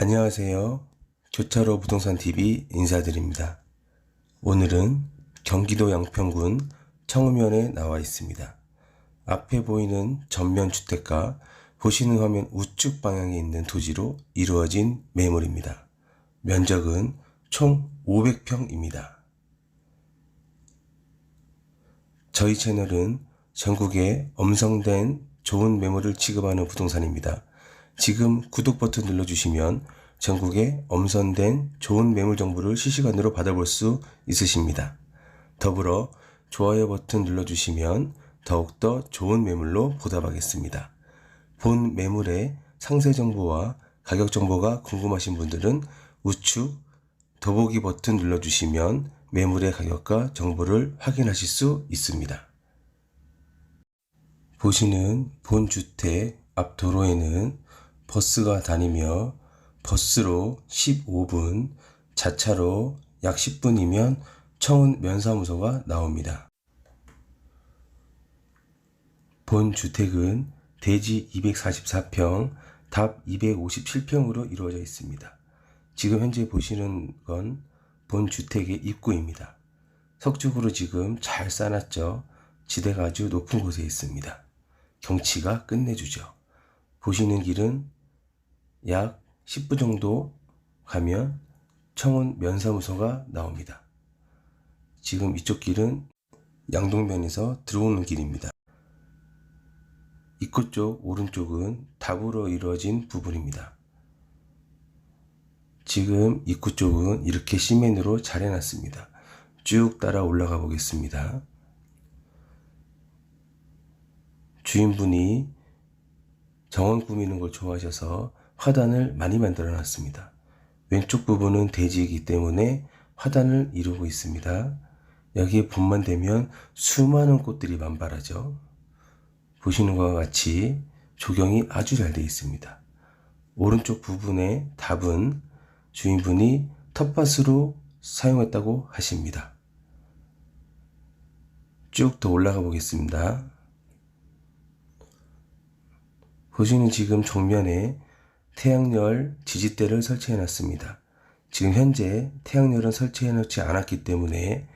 안녕하세요. 교차로 부동산 TV 인사드립니다. 오늘은 경기도 양평군 청음면에 나와 있습니다. 앞에 보이는 전면 주택가 보시는 화면 우측 방향에 있는 토지로 이루어진 매물입니다. 면적은 총 500평입니다. 저희 채널은 전국에 엄성된 좋은 매물을 취급하는 부동산입니다. 지금 구독 버튼 눌러주시면 전국에 엄선된 좋은 매물 정보를 실시간으로 받아볼 수 있으십니다. 더불어 좋아요 버튼 눌러주시면 더욱더 좋은 매물로 보답하겠습니다. 본 매물의 상세 정보와 가격 정보가 궁금하신 분들은 우측 더보기 버튼 눌러주시면 매물의 가격과 정보를 확인하실 수 있습니다. 보시는 본 주택 앞 도로에는 버스가 다니며 버스로 15분, 자차로 약 10분이면 청운 면사무소가 나옵니다. 본 주택은 대지 244평, 답 257평으로 이루어져 있습니다. 지금 현재 보시는 건 본 주택의 입구입니다. 석축으로 지금 잘 쌓아놨죠. 지대가 아주 높은 곳에 있습니다. 경치가 끝내주죠. 보시는 길은 약 10분 정도 가면 청운 면사무소가 나옵니다. 지금 이쪽 길은 양동면에서 들어오는 길입니다. 입구 쪽 오른쪽은 답으로 이루어진 부분입니다. 지금 입구 쪽은 이렇게 시멘으로 잘 해놨습니다. 쭉 따라 올라가 보겠습니다. 주인분이 정원 꾸미는 걸 좋아하셔서 화단을 많이 만들어 놨습니다. 왼쪽 부분은 대지이기 때문에 화단을 이루고 있습니다. 여기에 봄만 되면 수많은 꽃들이 만발하죠. 보시는 것과 같이 조경이 아주 잘 되어 있습니다. 오른쪽 부분의 답은 주인분이 텃밭으로 사용했다고 하십니다. 쭉 더 올라가 보겠습니다. 보시는 지금 정면에 태양열 지지대를 설치해 놨습니다. 지금 현재 태양열은 설치해 놓지 않았기 때문에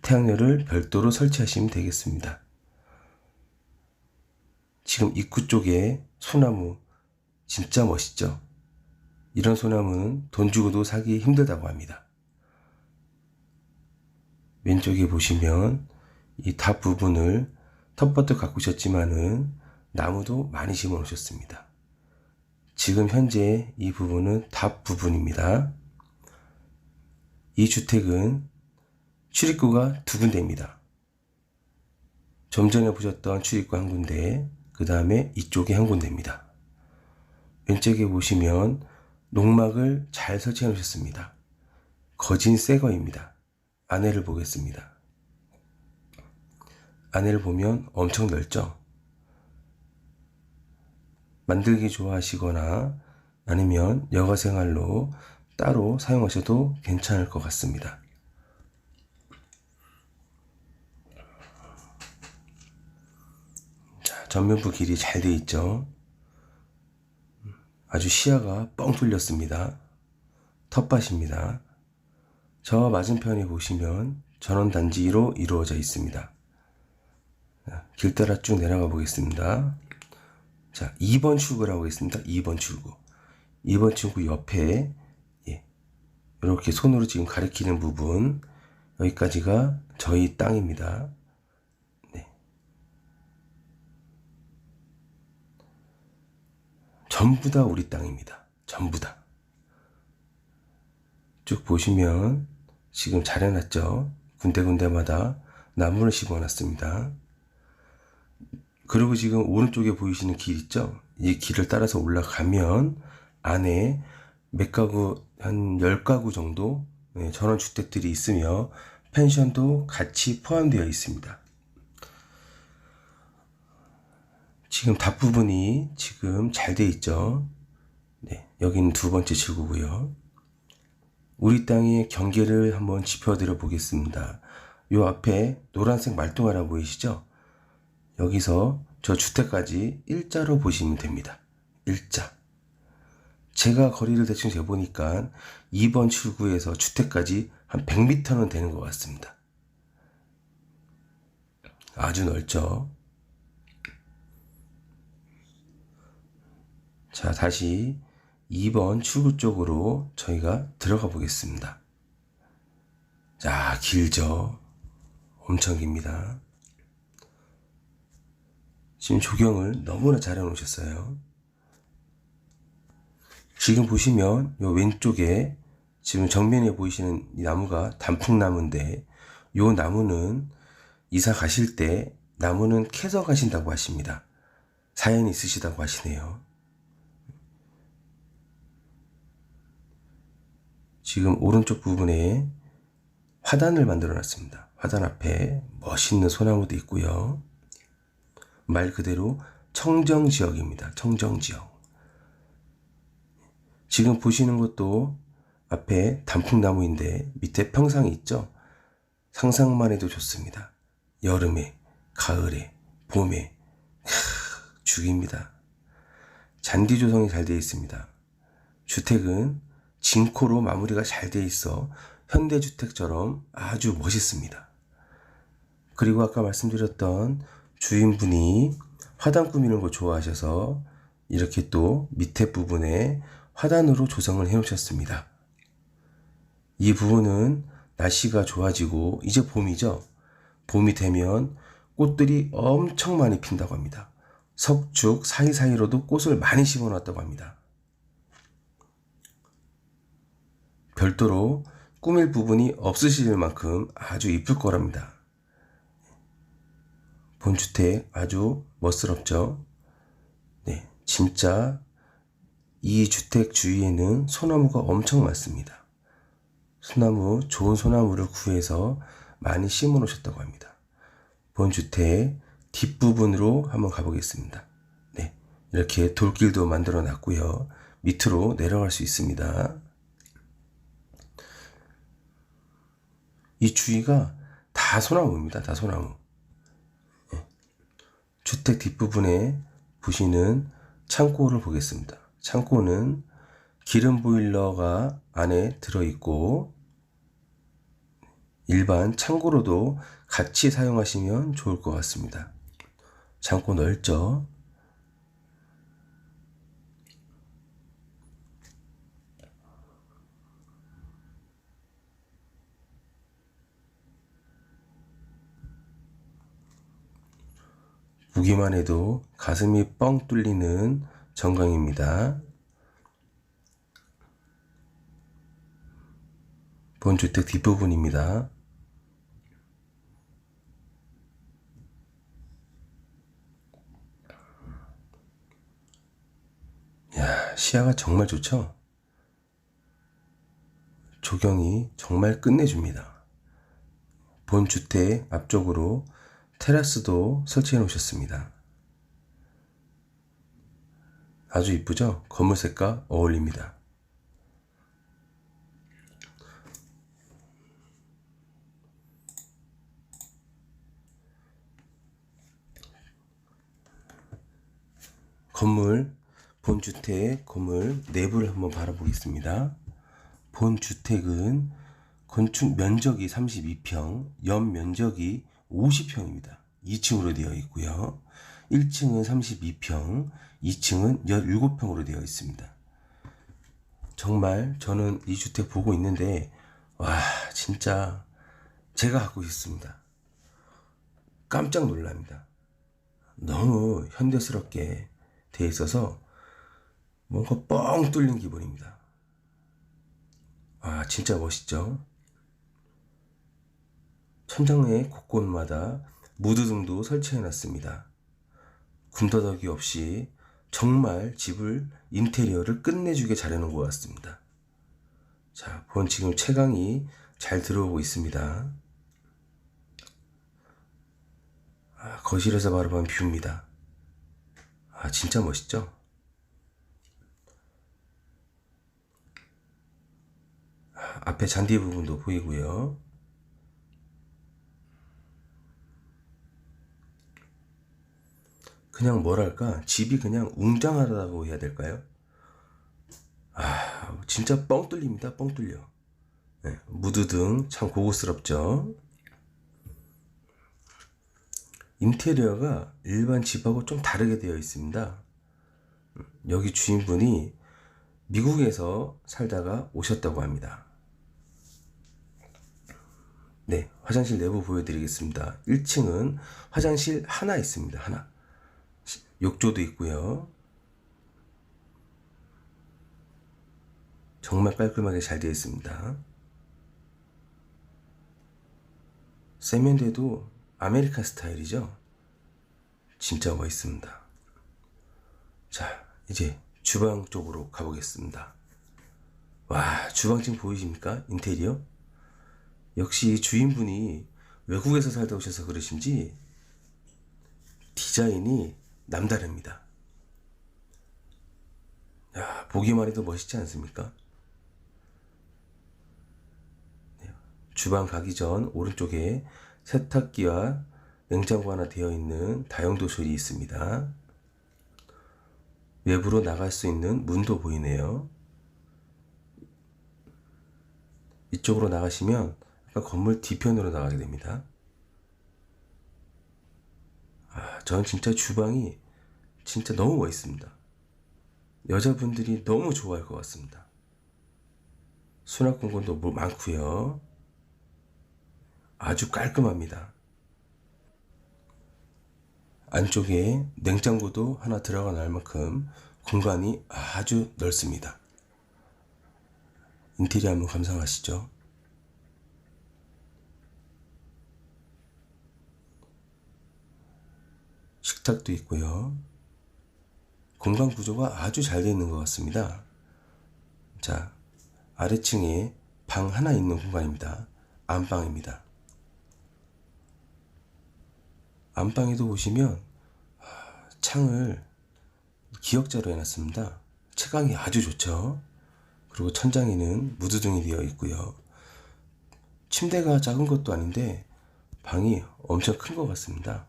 태양열을 별도로 설치하시면 되겠습니다. 지금 입구 쪽에 소나무 진짜 멋있죠? 이런 소나무는 돈 주고도 사기 힘들다고 합니다. 왼쪽에 보시면 이답 부분을 텃밭도 가꾸셨지만은 나무도 많이 심어 놓으셨습니다. 지금 현재 이 부분은 답 부분입니다. 이 주택은 출입구가 두 군데입니다. 좀 전에 보셨던 출입구 한 군데, 그 다음에 이쪽에 한 군데입니다. 왼쪽에 보시면 농막을 잘 설치해 놓으셨습니다. 거진 새 거입니다. 안에를 보겠습니다. 안에를 보면 엄청 넓죠? 만들기 좋아하시거나 아니면 여가 생활로 따로 사용하셔도 괜찮을 것 같습니다. 자, 전면부 길이 잘 돼 있죠? 아주 시야가 뻥 뚫렸습니다. 텃밭입니다. 저 맞은편에 보시면 전원단지로 이루어져 있습니다. 길 따라 쭉 내려가 보겠습니다. 자, 2번 출구라고 했습니다. 2번 출구. 2번 출구 옆에 예, 이렇게 손으로 지금 가리키는 부분 여기까지가 저희 땅입니다. 네. 전부 다 우리 땅입니다. 전부 다. 쭉 보시면 지금 잘 해놨죠. 군데군데마다 나무를 심어놨습니다. 그리고 지금 오른쪽에 보이시는 길 있죠? 이 길을 따라서 올라가면 안에 몇 가구, 한 10가구 정도 네, 전원주택들이 있으며 펜션도 같이 포함되어 있습니다. 지금 답 부분이 지금 잘 돼 있죠? 네, 여기는 두 번째 출구고요. 우리 땅의 경계를 한번 짚어드려 보겠습니다. 요 앞에 노란색 말뚱하라 보이시죠? 여기서 저 주택까지 일자로 보시면 됩니다. 일자. 제가 거리를 대충 재보니까 2번 출구에서 주택까지 한 100m는 되는 것 같습니다. 아주 넓죠? 자, 다시 2번 출구 쪽으로 저희가 들어가 보겠습니다. 자, 길죠? 엄청 깁니다. 지금 조경을 너무나 잘 해놓으셨어요. 지금 보시면 요 왼쪽에 지금 정면에 보이시는 이 나무가 단풍나무인데 요 나무는 이사 가실 때 나무는 캐서 가신다고 하십니다. 사연이 있으시다고 하시네요. 지금 오른쪽 부분에 화단을 만들어 놨습니다. 화단 앞에 멋있는 소나무도 있고요. 말 그대로 청정 지역입니다. 청정 지역. 지금 보시는 것도 앞에 단풍나무인데 밑에 평상이 있죠? 상상만 해도 좋습니다. 여름에, 가을에, 봄에, 크, 죽입니다. 잔디 조성이 잘 되어 있습니다. 주택은 진코로 마무리가 잘 되어 있어 현대주택처럼 아주 멋있습니다. 그리고 아까 말씀드렸던 주인분이 화단 꾸미는 거 좋아하셔서 이렇게 또 밑에 부분에 화단으로 조성을 해 놓으셨습니다. 이 부분은 날씨가 좋아지고 이제 봄이죠. 봄이 되면 꽃들이 엄청 많이 핀다고 합니다. 석축 사이사이로도 꽃을 많이 심어 놨다고 합니다. 별도로 꾸밀 부분이 없으실 만큼 아주 이쁠 거랍니다. 본주택 아주 멋스럽죠? 네, 진짜 이 주택 주위에는 소나무가 엄청 많습니다. 소나무, 좋은 소나무를 구해서 많이 심어 놓으셨다고 합니다. 본주택 뒷부분으로 한번 가보겠습니다. 네, 이렇게 돌길도 만들어 놨고요. 밑으로 내려갈 수 있습니다. 이 주위가 다 소나무입니다. 다 소나무. 예. 주택 뒷부분에 보시는 창고를 보겠습니다. 창고는 기름 보일러가 안에 들어있고 일반 창고로도 같이 사용하시면 좋을 것 같습니다. 창고 넓죠? 보기만 해도 가슴이 뻥 뚫리는 정강입니다. 본주택 뒷부분입니다. 야, 시야가 정말 좋죠? 조경이 정말 끝내줍니다. 본주택 앞쪽으로 테라스도 설치해 놓으셨습니다. 아주 이쁘죠? 검은색과 어울립니다. 건물, 본주택 건물 내부를 한번 바라보겠습니다. 본주택은 건축 면적이 32평, 연 면적이 50평입니다. 2층으로 되어 있고요. 1층은 32평, 2층은 17평으로 되어 있습니다. 정말 저는 이 주택 보고 있는데 와 진짜 제가 갖고 있습니다. 깜짝 놀랍니다. 너무 현대스럽게 돼 있어서 뭔가 뻥 뚫린 기분입니다. 아 진짜 멋있죠? 천장의 곳곳마다 무드등도 설치해 놨습니다. 군더더기 없이 정말 집을 인테리어를 끝내주게 잘해 놓은 것 같습니다. 자, 본 지금 채광이 잘 들어오고 있습니다. 아, 거실에서 바라본 뷰입니다. 아, 진짜 멋있죠? 아, 앞에 잔디 부분도 보이고요. 그냥 뭐랄까 집이 그냥 웅장하다고 해야 될까요? 진짜 뻥 뚫립니다. 뻥 뚫려. 네, 무드등 참 고급스럽죠. 인테리어가 일반 집하고 좀 다르게 되어 있습니다. 여기 주인분이 미국에서 살다가 오셨다고 합니다. 네, 화장실 내부 보여드리겠습니다. 1층은 화장실 하나 있습니다. 하나. 욕조도 있고요. 정말 깔끔하게 잘 되어 있습니다. 세면대도 아메리칸 스타일이죠. 진짜 멋있습니다. 자, 이제 주방 쪽으로 가보겠습니다. 와, 주방 지금 보이십니까? 인테리어? 역시 주인분이 외국에서 살다 오셔서 그러신지 디자인이 남다릅니다. 야, 보기만 해도 멋있지 않습니까? 네, 주방 가기 전 오른쪽에 세탁기와 냉장고 하나 되어 있는 다용도실이 있습니다. 외부로 나갈 수 있는 문도 보이네요. 이쪽으로 나가시면 건물 뒤편으로 나가게 됩니다. 아, 전 진짜 주방이 진짜 너무 멋있습니다. 여자분들이 너무 좋아할 것 같습니다. 수납 공간도 뭐 많고요. 아주 깔끔합니다. 안쪽에 냉장고도 하나 들어가 날 만큼 공간이 아주 넓습니다. 인테리어 한번 감상하시죠. 식탁도 있고요. 공간 구조가 아주 잘 되어 있는 것 같습니다. 자, 아래층에 방 하나 있는 공간입니다. 안방입니다. 안방에도 보시면 아, 창을 기역자로 해놨습니다. 채광이 아주 좋죠. 그리고 천장에는 무드등이 되어 있고요. 침대가 작은 것도 아닌데 방이 엄청 큰 것 같습니다.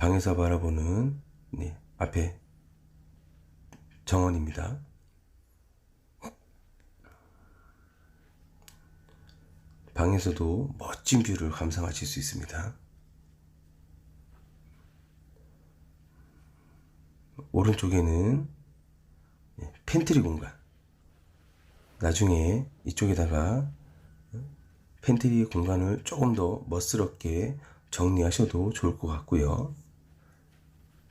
네. 방에서 바라보는 네, 앞에 정원입니다. 방에서도 멋진 뷰를 감상하실 수 있습니다. 오른쪽에는 네, 팬트리 공간. 나중에 이쪽에다가 팬트리 공간을 조금 더 멋스럽게 정리하셔도 좋을 것 같고요.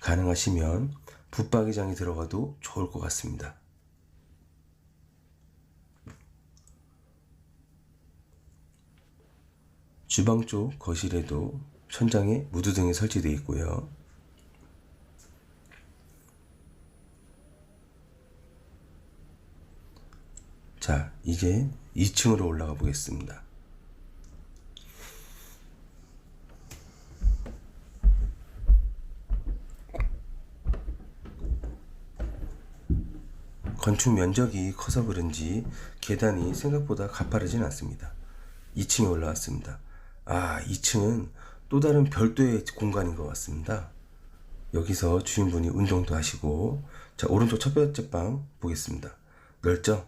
가능하시면 붙박이장이 들어가도 좋을 것 같습니다. 주방 쪽 거실에도 천장에 무드등이 설치되어 있고요. 자, 이제 2층으로 올라가 보겠습니다. 건축 면적이 커서 그런지 계단이 생각보다 가파르진 않습니다. 2층에 올라왔습니다. 아, 2층은 또 다른 별도의 공간인 것 같습니다. 여기서 주인분이 운동도 하시고, 자, 오른쪽 첫 번째 방 보겠습니다. 넓죠?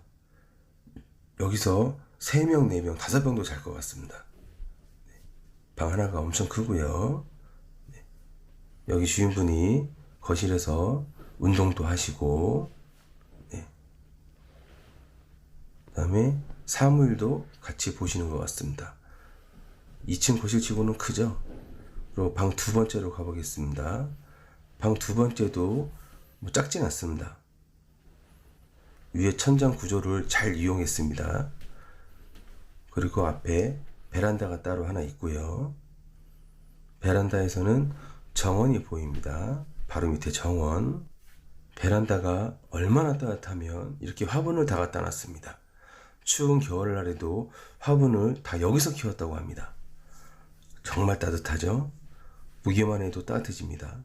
여기서 3명, 4명, 5명도 잘 것 같습니다. 네. 방 하나가 엄청 크고요. 네. 여기 주인분이 거실에서 운동도 하시고, 네. 그 다음에 사무일도 같이 보시는 것 같습니다. 2층 거실치고는 크죠? 그리고 방 두 번째로 가보겠습니다. 방 두 번째도 뭐 작진 않습니다. 위에 천장 구조를 잘 이용했습니다. 그리고 앞에 베란다가 따로 하나 있고요. 베란다에서는 정원이 보입니다. 바로 밑에 정원. 베란다가 얼마나 따뜻하면 이렇게 화분을 다 갖다 놨습니다. 추운 겨울날에도 화분을 다 여기서 키웠다고 합니다. 정말 따뜻하죠? 보기만 해도 따뜻해집니다.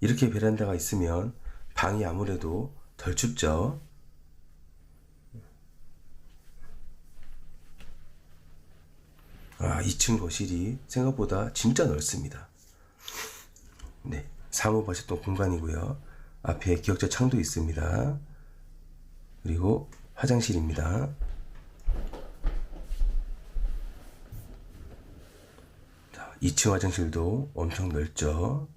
이렇게 베란다가 있으면 방이 아무래도 덜 춥죠? 아, 2층 거실이 생각보다 진짜 넓습니다. 네, 사무바식동 공간이고요. 앞에 기역자 창도 있습니다. 그리고 화장실입니다. 자, 2층 화장실도 엄청 넓죠.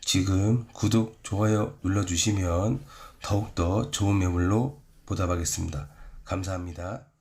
지금 구독, 좋아요 눌러주시면 더욱더 좋은 매물로 보답하겠습니다. 감사합니다.